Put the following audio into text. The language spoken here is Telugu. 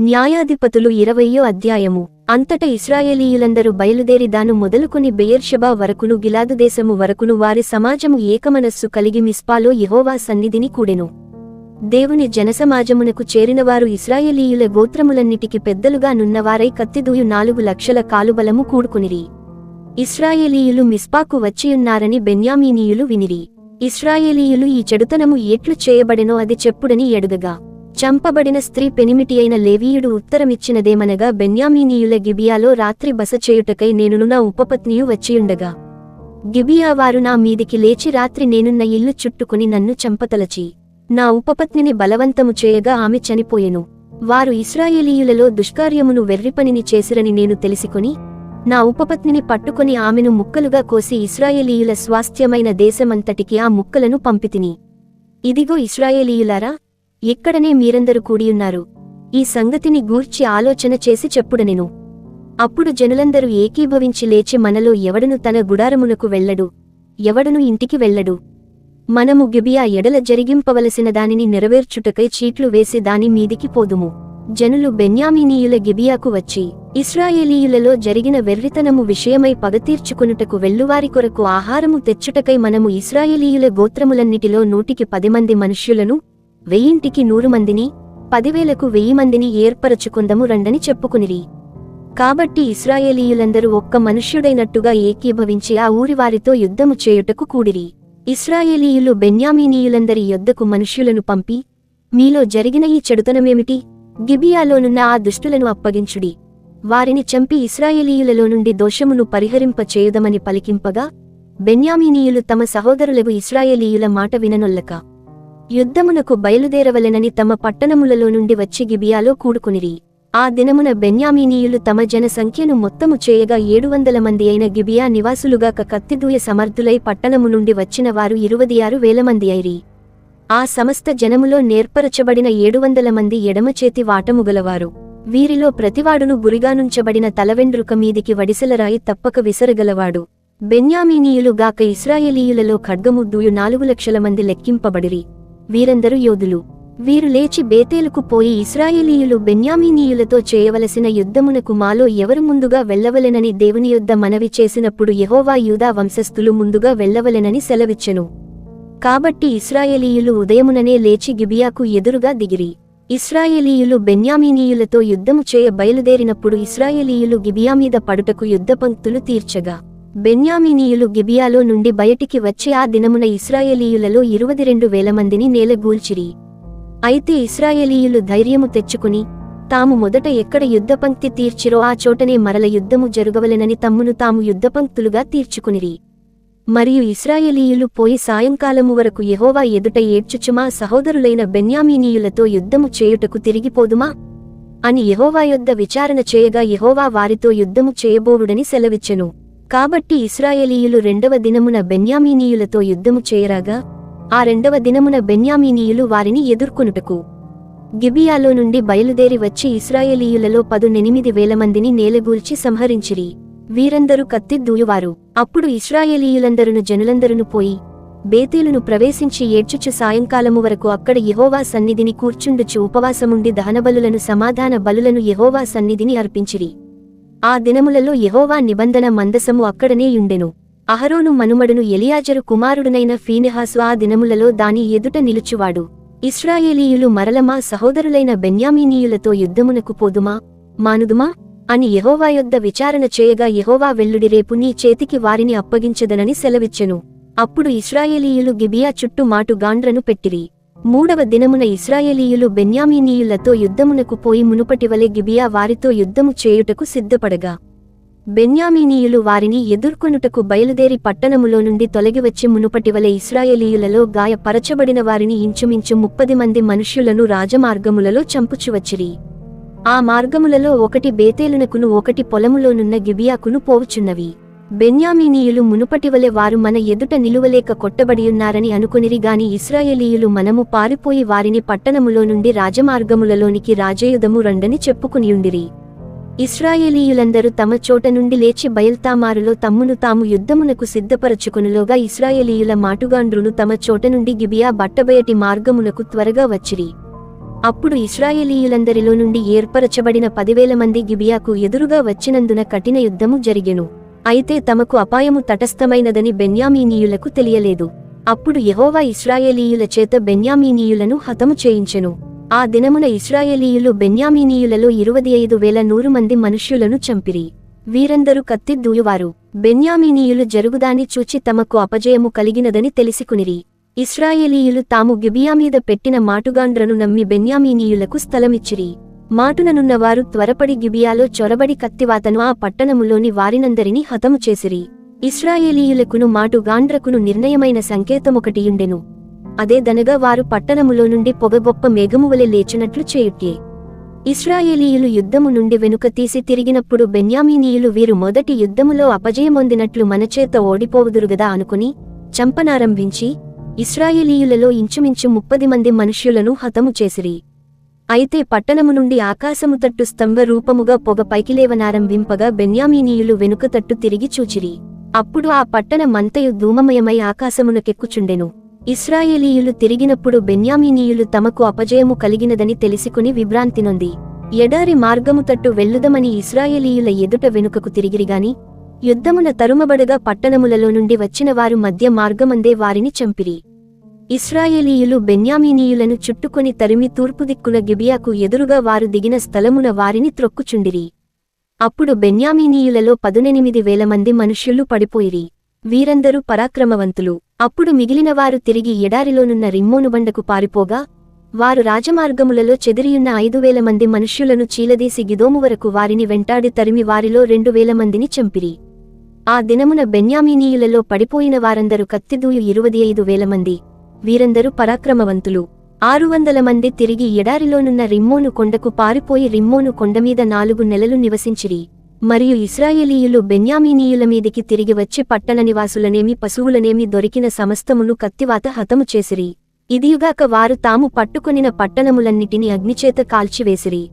న్యాయాధిపతులు ఇరవయ్యో అధ్యాయము. అంతట ఇస్రాయేలీయులందరూ బయలుదేరి దాను మొదలుకొని బెయర్షబా వరకును గిలాదు దేశము వరకును వారి సమాజము ఏకమనస్సు కలిగి మిస్పాలో యెహోవా సన్నిధిని కూడెను. దేవుని జనసమాజమునకు చేరినవారు ఇస్రాయేలీయుల గోత్రములన్నిటికి పెద్దలుగా నున్నవారై కత్తిదూయు నాలుగు లక్షల కాలుబలము కూడుకునిరి. ఇస్రాయేలీయులు మిస్పాకు వచ్చియున్నారని బెన్యామీనీయులు వినిరి. ఇస్రాయేలీయులు ఈ చెడుతనము ఎట్లు చేయబడెనో అది చెప్పుడని ఎడుగగా. చంపబడిన స్త్రీ పెనిమిటి అయిన లేవీయుడు ఉత్తరమిచ్చినదేమనగా బెన్యామీనీయుల గిబియాలో రాత్రి బస చేయుటకై నేనును నా ఉపపత్నియు వచ్చియుండగా. గిబియా వారు నా మీదికి లేచి రాత్రి నేనున్న ఇల్లు చుట్టుకుని నన్ను చంపతలచి. నా ఉపపత్నిని బలవంతము చేయగా ఆమె చనిపోయెను. వారు ఇస్రాయేలీయులలో దుష్కార్యమును వెర్రిపనిని చేసిరని నేను తెలిసికొని నా ఉపపత్నిని పట్టుకొని ఆమెను ముక్కలుగా కోసి ఇస్రాయేలీయుల స్వాస్థ్యమైన దేశమంతటికి ఆ ముక్కలను పంపితిని. ఇదిగో ఇస్రాయేలీయులారా ఇక్కడనే మీరందరూ కూడియున్నారు. ఈ సంగతిని గూర్చి ఆలోచన చేసి చెప్పుడనెను. అప్పుడు జనులందరూ ఏకీభవించి లేచి మనలో ఎవడను తన గుడారమునకు వెళ్ళడు ఎవడను ఇంటికి వెళ్ళడు. మనము గిబియా ఎడల జరిగింపవలసిన దానిని నెరవేర్చుటకై చీట్లు వేసి దాని మీదికి పోదుము. జనులు బెన్యామీనీయుల గిబియాకు వచ్చి ఇస్రాయేలీయులలో జరిగిన వెర్రితనము విషయమై పగతీర్చుకునుటకు వెల్లువారి కొరకు ఆహారము తెచ్చుటకై మనము ఇస్రాయేలీయుల గోత్రములన్నిటిలో నూటికి పది మంది మనుష్యులను వెయ్యింటికి నూరు మందిని పదివేలకు వెయ్యి మందిని ఏర్పరచుకుందము రండని చెప్పుకునిరి. కాబట్టి ఇస్రాయేలీయులందరూ ఒక్క మనుష్యుడైనట్టుగా ఏకీభవించి ఆ ఊరివారితో యుద్ధము చేయుటకు కూడిరి. ఇస్రాయేలీయులు బెన్యామీనీయులందరి యొద్దకు మనుష్యులను పంపి మీలో జరిగిన ఈ చెడుతనమేమిటి? గిబియాలోనున్న ఆ దుష్టులను అప్పగించుడి. వారిని చంపి ఇస్రాయేలీయులలో నుండి దోషమును పరిహరింప చేయుదమని పలికింపగా బెన్యామీనీయులు తమ సహోదరులకు ఇస్రాయేలీయుల మాట విననొల్లక. యుద్ధమునకు బయలుదేరవలెనని తమ పట్టణములలో నుండి వచ్చి గిబియాలో కూడుకునిరి. ఆ దినమున బెన్యామీనీయులు తమ జనసంఖ్యను మొత్తము చేయగా ఏడు వందల మంది అయిన గిబియా నివాసులుగాక కత్తిదూయ సమర్థులై పట్టణము నుండి వచ్చిన వారు ఇరువది ఆరు వేల మంది అయిరి. ఆ సమస్త జనములో నేర్పరచబడిన ఏడు వందల మంది ఎడమచేతి వాటముగలవారు వీరిలో ప్రతివాడును గురిగానుంచబడిన తలవెండ్రుక మీదికి వడిసెలరాయి తప్పక విసరగలవాడు. బెన్యామీనీయులు గాక ఇస్రాయేలీయులలో ఖడ్గముద్దుయు నాలుగు లక్షల మంది లెక్కింపబడిరి. వీరందరూ యోధులు. వీరు లేచి బేతేలుకు పోయి ఇస్రాయేలీయులు బెన్యామీనీయులతో చేయవలసిన యుద్ధమునకు మాలో ఎవరు ముందుగా వెళ్ళవలెనని దేవుని యుద్ధ మనవి చేసినప్పుడు యహోవా యూదా వంశస్థులు ముందుగా వెళ్ళవలెనని సెలవిచ్చెను. కాబట్టి ఇస్రాయేలీయులు ఉదయముననే లేచి గిబియాకు ఎదురుగా దిగిరి. ఇస్రాయేలీయులు బెన్యామీనీయులతో యుద్ధము చేయ బయలుదేరినప్పుడు ఇస్రాయేలీయులు గిబియా మీద పడుటకు యుద్ధపంక్తులు తీర్చగా బెన్యామీనీయులు గిబియాలో నుండి బయటికి వచ్చే ఆ దినమున ఇస్రాయేలీయులలో ఇరువది రెండు వేల మందిని నేలగూల్చిరి అయితే ఇస్రాయేలీయులు ధైర్యము తెచ్చుకుని తాము మొదట ఎక్కడ యుద్ధపంక్తి తీర్చిరో ఆ చోటనే మరల యుద్ధము జరుగవలెనని తమ్మును తాము యుద్ధపంక్తులుగా తీర్చుకునిరి. మరియు ఇస్రాయేలీయులు పోయి సాయంకాలము వరకు యహోవా ఎదుట ఏడ్చుచుమా సహోదరులైన బెన్యామీనీయులతో యుద్ధము చేయుటకు తిరిగిపోదుమా? అని యహోవా యొద్ద విచారణ చేయగా యహోవా వారితో యుద్ధము చేయబోవుడని సెలవిచ్చెను. కాబట్టి ఇస్రాయేలీయులు రెండవ దినమున బెన్యామీనీయులతో యుద్ధము చేయరాగా ఆ రెండవ దినమున బెన్యామీనీయులు వారిని ఎదుర్కొనుటకు. గిబియాలో నుండి బయలుదేరి వచ్చి ఇస్రాయేలీయులలో పదునెనిమిది వేల మందిని నేలగూల్చి సంహరించిరి. వీరందరూ కత్తి దూయువారు. అప్పుడు ఇస్రాయేలీయులందరును జనులందరును పోయి బేతేలును ప్రవేశించి ఏడ్చుచు సాయంకాలము వరకు అక్కడ యహోవా సన్నిధిని కూర్చుండుచు ఉపవాసముండి దహనబలులను సమాధాన బలులను యహోవా సన్నిధిని అర్పించిరి. ఆ దినములలో యహోవా నిబంధన మందసము అక్కడనే యుండెను. అహరోను మనుమడును ఎలియాజరు కుమారుడునైన ఫీనెహాసు ఆ దినములలో దాని ఎదుట నిలుచువాడు. ఇస్రాయేలీయులు మరలమా సహోదరులైన బెన్యామీనీయులతో యుద్ధమునకు పోదుమా? మానుదుమా? అని యహోవా యొద్ద విచారణ చేయగా యహోవా వెల్లుడి రేపు నీ చేతికి వారిని అప్పగించదనని సెలవిచ్చెను. అప్పుడు ఇస్రాయేలీయులు గిబియా చుట్టూ మాటు గాండ్రను పెట్టిరి. మూడవ దినమున ఇస్రాయేలీయులు బెన్యామీనీయులతో యుద్ధమునకు పోయి మునుపటివలె గిబియా వారితో యుద్ధము చేయుటకు సిద్ధపడగా. బెన్యామీనీయులు వారిని ఎదుర్కొనుటకు బయలుదేరి పట్టణములో నుండి తొలగివచ్చి మునుపటివలె ఇస్రాయేలీయులలో గాయపరచబడిన వారిని ఇంచుమించు ముప్పది మంది మనుష్యులను రాజమార్గములలో చంపుచువచ్చిరి. ఆ మార్గములలో ఒకటి బేతేలునకును ఒకటి పొలములోనున్న గిబియాకును పోవుచున్నవి. బెన్యామీనీయులు మునుపటివలె వారు మన ఎదుట నిలువలేక కొట్టబడియున్నారని అనుకునిరి గాని ఇస్రాయేలీయులు మనము పారిపోయి వారిని పట్టణములో నుండి రాజమార్గములలోనికి రాజయుధము రండని చెప్పుకునియుండిరి. ఇస్రాయేలీయులందరూ తమ చోట నుండి లేచి బయల్తామారులో తమ్మును తాము యుద్ధమునకు సిద్ధపరచుకునులోగా ఇస్రాయేలీయుల మాటుగాండ్రును తమ చోట నుండి గిబియా బట్టబయటి మార్గమునకు త్వరగా వచ్చిరి. అప్పుడు ఇస్రాయేలీయులందరిలో నుండి ఏర్పరచబడిన పదివేల మంది గిబియాకు ఎదురుగా వచ్చినందున కఠిన యుద్ధము జరిగెను. అయితే తమకు అపాయము తటస్థమైనదని బెన్యామీనీయులకు తెలియలేదు. అప్పుడు యహోవా ఇస్రాయేలీయుల చేత బెన్యామీనీయులను హతము చేయించెను. ఆ దినమున ఇస్రాయేలీయులు బెన్యామీనీయులలో ఇరువది ఐదు వేల నూరు మంది మనుష్యులను చంపిరి. వీరందరూ కత్తి దూయువారు. బెన్యామీనీయులు జరుగుదాని చూచి తమకు అపజయము కలిగినదని తెలిసికునిరి. ఇస్రాయేలీయులు తాము గిబియా మీద పెట్టిన మాటుగాండ్రను నమ్మి బెన్యామీనీయులకు స్థలమిచ్చిరి. మాటుననున్నవారు త్వరపడి గిబియాలో చొరబడి కత్తివాతను ఆ పట్టణములోని వారినందరినీ హతము చేసిరి. ఇస్రాయేలీయులకును మాటుగాండ్రకును నిర్ణయమైన సంకేతమొకటియుండెను. అదే దనగా వారు పట్టణములో నుండి పొగబొప్ప మేఘమువలె లేచినట్లు చేయుట్టే ఇస్రాయేలీయులు యుద్ధము నుండి వెనుక తీసి తిరిగినప్పుడు బెన్యామీనీయులు వీరు మొదటి యుద్ధములో అపజయమొందినట్లు మనచేత ఓడిపోవుదురుగదా అనుకుని చంపనారంభించి ఇస్రాయేలీయులలో ఇంచుమించు ముప్పది మంది మనుష్యులను హతము చేసిరి. అయితే పట్టణము నుండి ఆకాశము తట్టు స్తంభ రూపముగా పొగ పైకిలేవనారంభింపగా బెన్యామీనీయులు వెనుక తట్టు తిరిగి చూచిరి. అప్పుడు ఆ పట్టణమంతయు ధూమమయమై ఆకాశమునకెక్కుచుండెను. ఇస్రాయేలీయులు తిరిగినప్పుడు బెన్యామీనీయులు తమకు అపజయము కలిగినదని తెలిసికుని విభ్రాంతి నొంది ఎడారి మార్గము తట్టు వెల్లుదమని ఇస్రాయేలీయుల ఎదుట వెనుకకు తిరిగిరిగాని యుద్ధమున తరుమబడగా పట్టణములలో నుండి వచ్చిన వారు మధ్య మార్గమందే వారిని చంపిరి. ఇస్రాయేలీయులు బెన్యామీనీయులను చుట్టుకొని తరిమి తూర్పుదిక్కున గిబియాకు ఎదురుగా వారు దిగిన స్థలమున వారిని త్రొక్కుచుండిరి. అప్పుడు బెన్యామీనీయులలో పదునెనిమిది వేల మంది మనుష్యులు పడిపోయిరి. వీరందరూ పరాక్రమవంతులు. అప్పుడు మిగిలినవారు తిరిగి ఎడారిలోనున్న రిమ్మోనుబండకు పారిపోగా వారు రాజమార్గములలో చెదిరియున్న ఐదు వేల మంది మనుష్యులను చీలదీసి గిదోము వరకు వారిని వెంటాడి తరిమి వారిలో రెండు వేల మందిని చంపిరి. ఆ దినమున బెన్యామీనీయులలో పడిపోయిన వారందరూ కత్తిదూయు ఇరువది ఐదు వేల మంది. వీరందరూ పరాక్రమవంతులు. ఆరు వందల మంది తిరిగి ఎడారిలోనున్న రిమ్మోను కొండకు పారిపోయి రిమ్మోను కొండమీద నాలుగు నెలలు నివసించిరి. మరియు ఇస్రాయేలీయులు బెన్యామీనీయుల మీదికి తిరిగి వచ్చి పట్టణ నివాసులనేమి పశువులనేమి దొరికిన సమస్తమును కత్తివాత హతము చేసిరి. ఇదియుగాక వారు తాము పట్టుకొనిన పట్టణములన్నిటిని అగ్నిచేత కాల్చివేసిరి.